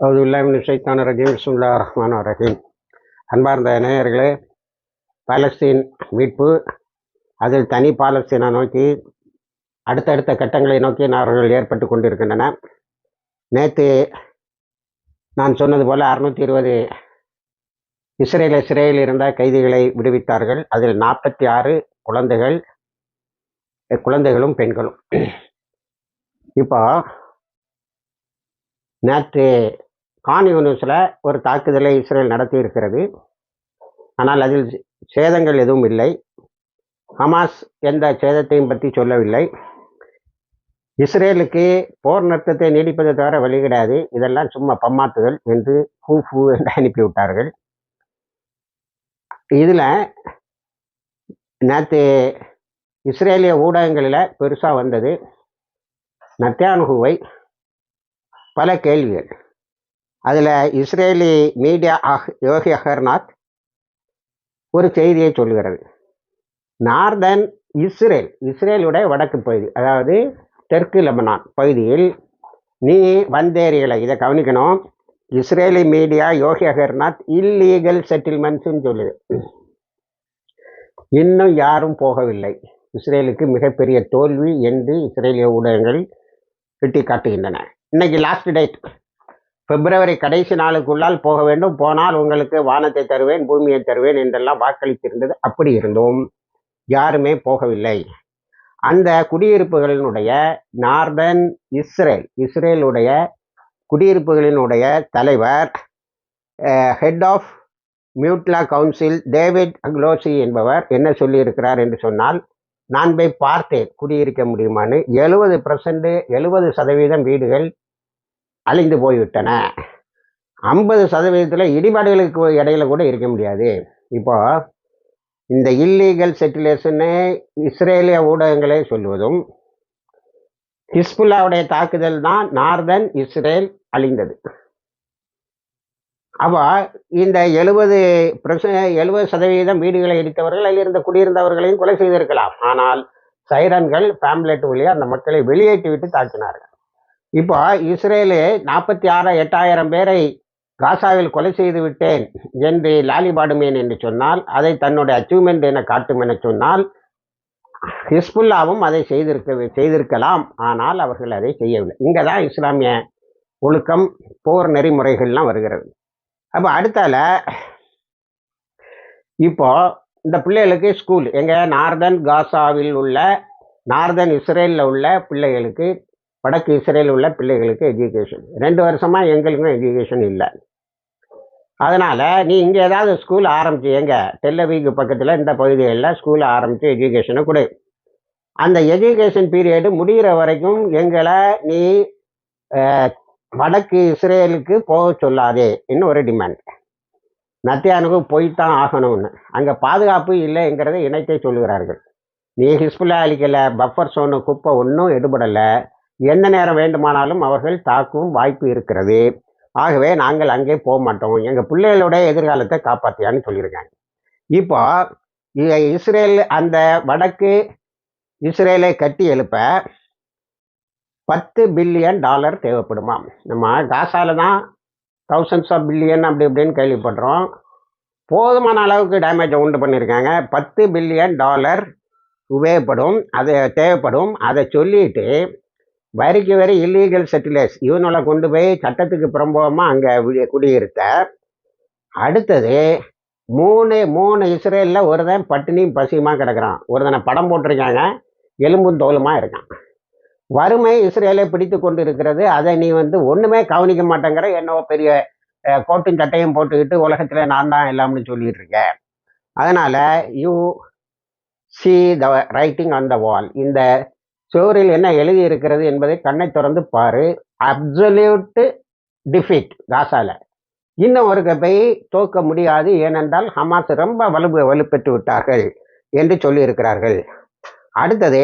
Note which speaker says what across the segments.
Speaker 1: அவுதுல்லாமின் சைத்தான ரஜீம். சுல்லா ரஹ்மான் ரஹீம். அன்பார்ந்த நேயர்களே பாலஸ்தீன் மீட்பு அதில் தனி பாலஸ்தீனை நோக்கி அடுத்தடுத்த கட்டங்களை நோக்கி அவர்கள் ஏற்பட்டு கொண்டிருக்கின்றன. நேற்று நான் சொன்னது போல் அறுநூற்றி இருபது இஸ்ரேல சிறையில் இருந்த கைதிகளை விடுவித்தார்கள். அதில் நாற்பத்தி ஆறு குழந்தைகள் குழந்தைகளும் பெண்களும். இப்போ நேற்று கான் யூனிஸில் ஒரு தாக்குதலை இஸ்ரேல் நடத்தி இருக்கிறது ஆனால் அதில் சேதங்கள் எதுவும் இல்லை. ஹமாஸ் எந்த சேதத்தையும் பற்றி சொல்லவில்லை. இஸ்ரேலுக்கு போர் நிறுத்தத்தை நீடிப்பதை தவிர வழி கிடையாது. இதெல்லாம் சும்மா பம்மாத்துதல் என்று ஹூ ஹூ என்று அனுப்பிவிட்டார்கள். இதில் நேற்று இஸ்ரேலிய ஊடகங்களில் பெருசாக வந்தது. நத்தியானுகுவை பல கேள்விகள். அதில் இஸ்ரேலி மீடியா அஹ் யோகி அகர்நாத் ஒரு செய்தியை சொல்கிறது நார்தன் இஸ்ரேல் இஸ்ரேலுடைய வடக்கு பகுதி அதாவது தெற்கு லெபனான் பகுதியில் நீ வந்தேரியலை இதை கவனிக்கணும். இஸ்ரேலி மீடியா யோகி அகர்நாத் இல்லீகல் செட்டில்மெண்ட்ஸ்ன்னு சொல்லுது. இன்னும் யாரும் போகவில்லை. இஸ்ரேலுக்கு மிகப்பெரிய தோல்வி என்று இஸ்ரேலிய ஊடகங்கள் சுட்டி காட்டுகின்றன இன்னைக்கு லாஸ்ட் டேட் பிப்ரவரி கடைசி நாளுக்குள்ளால் போக வேண்டும். போனால் உங்களுக்கு வானத்தை தருவேன் பூமியை தருவேன் என்றெல்லாம் வாக்களித்திருந்தது. அப்படி இருந்தும். யாருமே போகவில்லை. அந்த குடியிருப்புகளினுடைய நார்தன் இஸ்ரேல் இஸ்ரேலுடைய குடியிருப்புகளினுடைய தலைவர் ஹெட் ஆஃப் மியூட்லா கவுன்சில் டேவிட் அக்லோசி என்பவர் என்ன சொல்லியிருக்கிறார் என்று சொன்னால் நான் போய் பார்த்தேன் குடியிருக்க முடியுமான்னு. எழுபது பர்சன்ட் எழுபது சதவீதம் வீடுகள் அழிந்து போய்விட்டன. ஐம்பது சதவீதத்தில் இடிபாடுகளுக்கு இடையில கூட இருக்க முடியாது. இப்போ இந்த இல்லீகல் செட்டிலேஷனை இஸ்ரேலிய ஊடகங்களே சொல்வதும் ஹிஸ்புல்லாவுடைய தாக்குதல் தான் நார்தன் இஸ்ரேல் அழிந்தது. அப்போ இந்த எழுபது எழுபது சதவீதம் வீடுகளை இடித்தவர்கள் அதில் இருந்த குடியிருந்தவர்களையும் கொலை செய்திருக்கலாம். ஆனால் சைரன்கள் பேம்லெட் வழியாக அந்த மக்களை வெளியேற்றி விட்டு தாக்கினார்கள். இப்போ இஸ்ரேலு நாற்பத்தி ஆறு எட்டாயிரம் பேரை காசாவில் கொலை செய்து விட்டேன் என்று லாலிபாடுமேன் என்று சொன்னால் அதை தன்னுடைய அச்சீவ்மெண்ட் என காட்டும் என சொன்னால் ஹிஸ்புல்லாவும் அதை செய்திருக்க செய்திருக்கலாம். ஆனால் அவர்கள் அதை செய்யவில்லை. இங்கே தான் இஸ்லாமிய ஒழுக்கம் போர் நெறிமுறைகள்லாம் வருகிறது. அப்போ அடுத்தால இப்போ இந்த பிள்ளைகளுக்கு ஸ்கூல் எங்கள் நார்தன் காசாவில் உள்ள நார்தன் இஸ்ரேலில் உள்ள பிள்ளைகளுக்கு வடக்கு இஸ்ரேலில் உள்ள பிள்ளைகளுக்கு எஜுகேஷன் ரெண்டு வருஷமாக எங்களுக்கும் எஜுகேஷன் இல்லை. அதனால் நீ இங்கே ஏதாவது ஸ்கூல் ஆரம்பிச்சு எங்கே டெல்லவிக்கு பக்கத்தில் இந்த பகுதிகளில் ஸ்கூல் ஆரம்பித்து எஜுகேஷனை கொடு. அந்த எஜுகேஷன் பீரியடு முடிகிற வரைக்கும் எங்களை நீ வடக்கு இஸ்ரேலுக்கு போக சொல்லாதே இன்னும் ஒரு டிமாண்ட் நத்தியானுக்கு போய்த்தான் ஆகணும்னு. அங்கே பாதுகாப்பு இல்லைங்கிறத இணைத்தே சொல்லுகிறார்கள். நீ ஹிஸ்புல்லா அளிக்கலை பஃபர் சோனு குப்பை ஒன்றும் எடுபடலை. எந்த நேரம் வேண்டுமானாலும் அவர்கள் தாக்கும் வாய்ப்பு இருக்கிறது. ஆகவே நாங்கள் அங்கே போக மாட்டோம். எங்கள் பிள்ளைகளுடைய எதிர்காலத்தை காப்பாற்றியான்னு சொல்லியிருக்காங்க. இப்போ இஸ்ரேல் அந்த வடக்கு இஸ்ரேலை கட்டி எழுப்ப பத்து பில்லியன் டாலர் தேவைப்படுமா? நம்ம காசால தான் தௌசண்ட்ஸ் ஆஃப் பில்லியன் அப்படி இப்படின்னு கேள்விப்படுறோம். போதுமான அளவுக்கு டேமேஜை உண்டு பண்ணியிருக்காங்க. பத்து பில்லியன் டாலர் உபயோகப்படும். அது தேவைப்படும். அதை சொல்லிட்டு வரிக்கு வரி இல்லீகல் செட்டிலர்ஸ் இவனோட கொண்டு போய் சட்டத்துக்கு புறம்போகமாக அங்கே குடியிருத்த. அடுத்தது மூணு மூணு இஸ்ரேலில் ஒருதன் பட்டினியும் பசியுமா கிடக்கிறான். ஒருதனை படம் போட்டிருக்காங்க. எலும்பும் தோலுமாக இருக்கான். வறுமை இஸ்ரேலை பிடித்து கொண்டு இருக்கிறது அதை நீ வந்து ஒன்றுமே கவனிக்க மாட்டேங்கிற. என்னவோ பெரிய கோட்டும் சட்டையும் போட்டுக்கிட்டு உலகத்தில் நான் தான் எல்லாம்னு சொல்லிட்டு இருக்கேன் அதனால் you see the writing on the wall இந்த சுவரில் என்ன எழுதி இருக்கிறது என்பதை கண்ணை திறந்து பாரு. அப்சல்யூட்டு டிஃபிட் காசால. இன்னும் ஒரு போய் தோக்க முடியாது ஏனென்றால் ஹமாஸ் ரொம்ப வலு வலுப்பெற்று விட்டார்கள் என்று சொல்லியிருக்கிறார்கள். அடுத்தது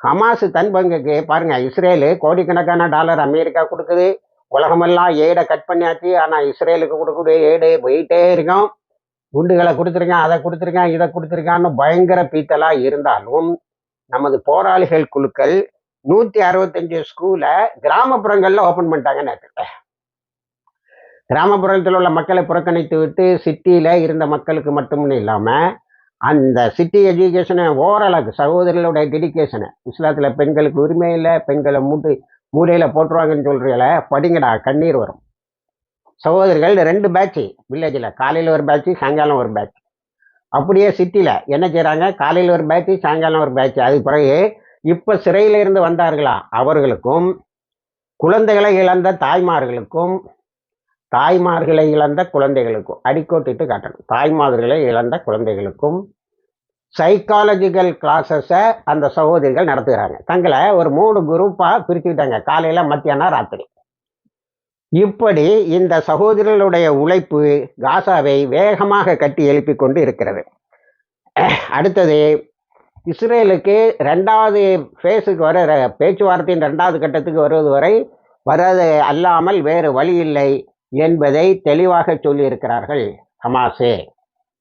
Speaker 1: ஹமாஸ் தன் பங்குக்கு பாருங்க இஸ்ரேலு கோடிக்கணக்கான டாலர் அமெரிக்கா கொடுக்குது. உலகமெல்லாம் ஏடை கட் பண்ணியாச்சு ஆனால் இஸ்ரேலுக்கு கொடுக்குது ஏடு போயிட்டே இருக்கும். குண்டுகளை கொடுத்துருக்கேன் அதை கொடுத்துருக்கேன் இதை கொடுத்துருக்கான்னு பயங்கர பீத்தலாக இருந்தாலும் நமது போராளிகள் குழுக்கள் நூற்றி அறுபத்தஞ்சு ஸ்கூல கிராமப்புறங்களில் ஓப்பன் பண்ணிட்டாங்க நேற்று கிராமப்புறத்தில் உள்ள மக்களை புறக்கணித்து விட்டு சிட்டியில் இருந்த மக்களுக்கு மட்டும்னு இல்லாமல் அந்த சிட்டி எஜுகேஷனை ஓரளவுக்கு சகோதரர்களுடைய டெடிக்கேஷனை இஸ்லாத்துல பெண்களுக்கு உரிமை இல்லை பெண்களை மூட்டு மூலையில் போட்டுருவாங்கன்னு சொல்றீங்கள படிங்கடா கண்ணீர் வரும். சகோதரிகள் ரெண்டு பேட்ச்சு வில்லேஜில் காலையில் ஒரு பேட்ச் சாயங்காலம் ஒரு பேட்ச் அப்படியே சிட்டியில் என்ன செய்கிறாங்க காலையில் ஒரு பேட்ச்சு சாயங்காலம் ஒரு பேட்ச் அதுக்கு பிறகு இப்போ சிறையில் இருந்து வந்தார்களா? அவர்களுக்கும் குழந்தைகளை இழந்த தாய்மார்களுக்கும் தாய்மார்களை இழந்த குழந்தைகளுக்கும் அடிக்கோட்டிட்டு காட்டணும். தாய்மார்களை இழந்த குழந்தைகளுக்கும் சைக்காலஜிக்கல் கிளாஸஸை அந்த சகோதரிகள் நடத்துகிறாங்க. தங்களை ஒரு மூணு குரூப்பாக பிரிச்சுக்கிட்டாங்க. காலையில் மத்தியானம் ராத்திரி. இப்படி இந்த சகோதரர்களுடைய உழைப்பு காசாவை வேகமாக கட்டி எழுப்பி கொண்டு இருக்கிறது. அடுத்தது இஸ்ரேலுக்கு ரெண்டாவது ஃபேஸுக்கு வர ர- பேச்சுவார்த்தையின் ரெண்டாவது கட்டத்துக்கு வருவது வரை வராது அல்லாமல் வேறு வழி இல்லை என்பதை தெளிவாக சொல்லியிருக்கிறார்கள் ஹமாஸே.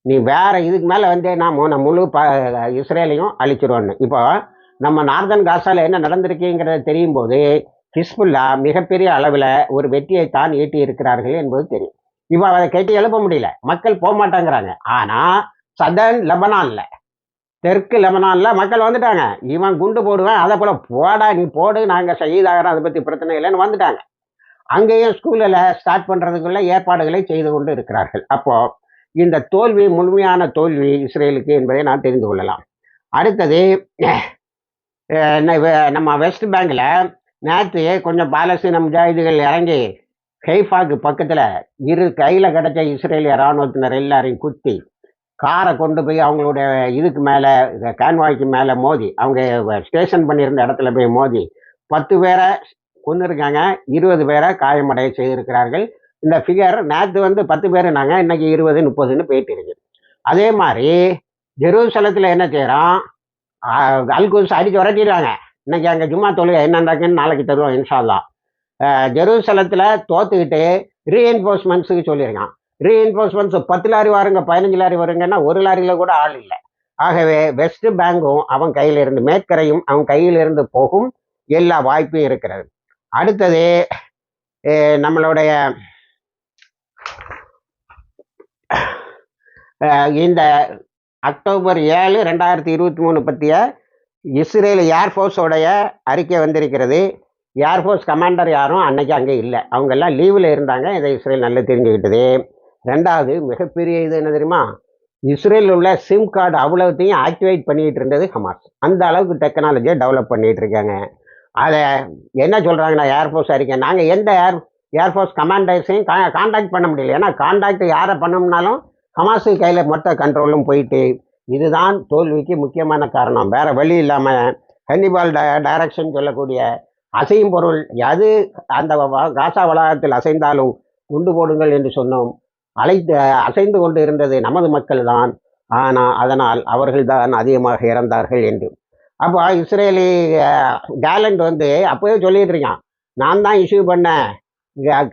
Speaker 1: நீ வேற இதுக்கு மேலே வந்து நான் நான் முழு ப இஸ்ரேலையும் அழிச்சிருவோன்னு. இப்போ நம்ம நார்தன் காசாவில் என்ன நடந்திருக்குங்கிறது தெரியும் போது ஹிஸ்புல்லா மிகப்பெரிய அளவில் ஒரு வெற்றியை தான் ஈட்டி இருக்கிறார்கள் என்பது தெரியும். இப்போ அதை கேட்டு எழுப்ப முடியல. மக்கள் போக மாட்டாங்கிறாங்க. ஆனால் சதர்ன் லெபனானில் தெற்கு லெபனானில் மக்கள் வந்துட்டாங்க. இவன் குண்டு போடுவேன் அதை போல் போடா நீ போடு நாங்கள் செய்தாகிறோம் அதை பற்றி பிரச்சனை இல்லைன்னு வந்துட்டாங்க. அங்கேயும் ஸ்கூலில் ஸ்டார்ட் பண்ணுறதுக்குள்ள ஏற்பாடுகளை செய்து கொண்டு இருக்கிறார்கள். அப்போது இந்த தோல்வி முழுமையான தோல்வி இஸ்ரேலுக்கு என்பதை நான் தெரிந்து கொள்ளலாம். அடுத்தது நம்ம வெஸ்ட் பேங்கில் நேற்று கொஞ்சம் பாலஸ்தீன முஜாஹிதுகள் இறங்கி ஹெய்ஃபாக்கு பக்கத்தில் இரு கையில் கிடச்ச இஸ்ரேலிய இராணுவத்தினர் எல்லாரையும் குத்தி காரை கொண்டு போய் அவங்களுடைய இதுக்கு மேலே கான்வாய்க்கு மேலே மோதி அவங்க ஸ்டேஷன் பண்ணியிருந்த இடத்துல போய் மோதி பத்து பேரை கொண்டு இருக்காங்க இருபது பேரை காயமடைய செய்திருக்கிறார்கள். இந்த ஃபிகர் நேற்று வந்து பத்து பேர் நாங்கள் இன்னைக்கு இருபது முப்பதுன்னு போயிட்டு இருக்கு. அதே மாதிரி ஜெருசலத்தில் என்ன செய்கிறோம் அல்குஸ் அடிச்சு விரட்டிடுறாங்க. இன்னைக்கு அங்கே ஜும்மா தொழுகை என்ன நடக்குன்னு நாளைக்கு தருவோம் இன்ஷால்லா ஜெருசலத்தில் தோத்துக்கிட்டு ரீஎன்ஃபோர்ஸ்மெண்ட்ஸுக்கு சொல்லியிருக்கான். ரீஎன்ஃபோர்ஸ்மெண்ட்ஸ் பத்து லாரி வாருங்க பதினஞ்சு லாரி வருங்கன்னா ஒரு லாரியில் கூட ஆள் இல்லை. ஆகவே வெஸ்ட் பேங்கும் அவன் கையில் இருந்து மேற்கரையும் அவன் கையிலிருந்து போகும் எல்லா வாய்ப்பும் இருக்கிறது. அடுத்தது நம்மளுடைய இந்த அக்டோபர் ஏழு ரெண்டாயிரத்தி இருபத்தி மூணு பற்றிய இஸ்ரேல் ஏர்ஃபோர்ஸோடைய அறிக்கை வந்திருக்கிறது. ஏர்ஃபோர்ஸ் கமாண்டர் யாரும் அன்னைக்கு அங்கே இல்லை. அவங்கெல்லாம் லீவில் இருந்தாங்க. இதை இஸ்ரேல் நல்லா தெரிஞ்சுக்கிட்டது. ரெண்டாவது மிகப்பெரிய இது என்ன தெரியுமா? இஸ்ரேலில் உள்ள சிம் கார்டு அவ்வளோத்தையும் ஆக்டிவேட் பண்ணிகிட்டு இருந்தது ஹமாஸ். அந்த அளவுக்கு டெக்னாலஜியை டெவலப் பண்ணிகிட்டு இருக்காங்க. அதை என்ன சொல்கிறாங்கன்னா ஏர்ஃபோர்ஸ் அறிக்கை? நாங்கள் எந்த ஏர் ஏர்ஃபோர்ஸ் கமாண்டர்ஸையும் கா காண்டாக்ட் பண்ண முடியல. ஏன்னா காண்டாக்ட் யாரை பண்ணோம்னாலும் ஹமாஸு கையில் மொத்த கண்ட்ரோலும் போயிட்டு இதுதான் தோல்விக்கு முக்கியமான காரணம். வேற வழி இல்லாமல் ஹன்னிபால் ட டைரக்ஷன் சொல்லக்கூடிய அசையும் பொருள் எது அந்த காசா வளாகத்தில் அசைந்தாலும் குண்டு போடுங்கள் என்று சொன்னோம். அழைத்து அசைந்து கொண்டு இருந்தது நமது மக்கள் தான் ஆனால் அதனால் அவர்கள்தான் அதிகமாக இறந்தார்கள் என்று. அப்போ இஸ்ரேலி டேலண்ட் வந்து அப்போவே சொல்லிட்டு இருக்கான். நான் தான் இஷ்யூ பண்ணேன்.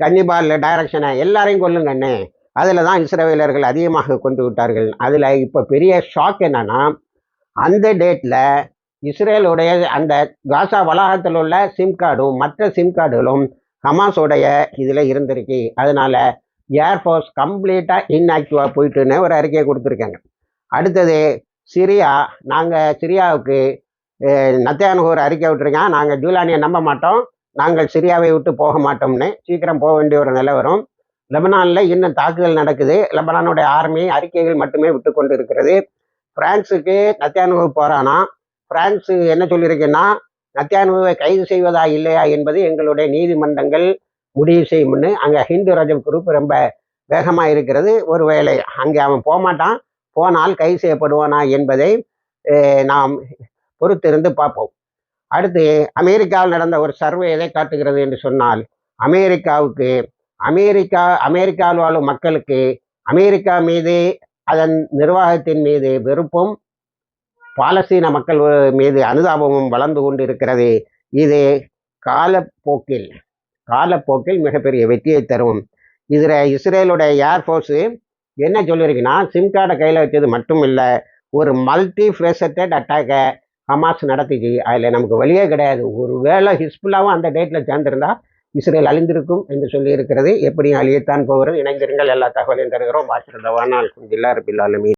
Speaker 1: கன்னிபால் டைரக்ஷனை எல்லாரையும் கொல்லுங்கன்னு. அதில் தான் இஸ்ரேலர்கள் அதிகமாக கொண்டு விட்டார்கள். அதில் இப்போ பெரிய ஷாக் என்னன்னா அந்த டேட்டில் இஸ்ரேலுடைய அந்த காசா வளாகத்தில் உள்ள சிம் கார்டும் மற்ற சிம் கார்டுகளும் ஹமாஸோடைய இதில் இருந்திருக்கு. அதனால் ஏர்ஃபோர்ஸ் கம்ப்ளீட்டாக இன்ஆக்டிவாக போயிட்டுன்னு ஒரு அறிக்கையை கொடுத்துருக்காங்க. அடுத்தது சிரியா நாங்கள் சிரியாவுக்கு நத்தியானுக்கு ஒரு அறிக்கை விட்டுருக்கேன் நாங்கள் ஜூலானியை நம்ப மாட்டோம். நாங்கள் சிரியாவை விட்டு போக மாட்டோம்னு சீக்கிரம் போக வேண்டிய ஒரு நிலை வரும். லெபனானில் இன்னும் தாக்குதல் நடக்குது. லெபனானுடைய ஆர்மி அறிக்கைகள் மட்டுமே விட்டு கொண்டு இருக்கிறது பிரான்ஸுக்கு நத்தியானுவு போகிறானா பிரான்ஸு என்ன சொல்லியிருக்குன்னா நத்தியானுவை கைது செய்வதா இல்லையா என்பது எங்களுடைய நீதிமன்றங்கள் முடிவு செய்யும்னு அங்கே ஹிந்து ரஜப் குரூப் ரொம்ப வேகமாக இருக்கிறது. ஒரு வேலை அங்கே அவன் போகமாட்டான் போனால் கைது செய்யப்படுவானா என்பதை நாம் பொறுத்திருந்து பார்ப்போம். அடுத்து அமெரிக்காவில் நடந்த ஒரு சர்வே எதை காட்டுகிறது என்று சொன்னால் அமெரிக்காவுக்கு அமெரிக்கா அமெரிக்காவில் வாழும் மக்களுக்கு அமெரிக்கா மீது அதன் நிர்வாகத்தின் மீது வெறுப்பும் பாலஸ்தீன மக்கள் மீது அனுதாபமும் வளர்ந்து கொண்டு இருக்கிறது இது காலப்போக்கில் காலப்போக்கில் மிகப்பெரிய வெற்றியை தரும். இதில் இஸ்ரேலுடைய ஏர்ஃபோர்ஸு என்ன சொல்லியிருக்குன்னா சிம் கார்டை கையில் வச்சது மட்டும் இல்லை ஒரு மல்டி ஃபேசட்டட் அட்டாக்கை ஹமாஸ் நடத்திச்சு. அதில் நமக்கு வழியே கிடையாது. ஒருவேளை ஹிஸ்புல்லாவும் அந்த டேட்டில் சேர்ந்துருந்தா இஸ்ரேல் அழிந்திருக்கும் என்று சொல்லியிருக்கிறது. எப்படியும் அழியத்தான் போகிறது இணைந்திருங்கள். எல்லா தகவலையும் தருகிறோம். வாசிரதவானால் குந்தில்லா ரபில் ஆலமீன்.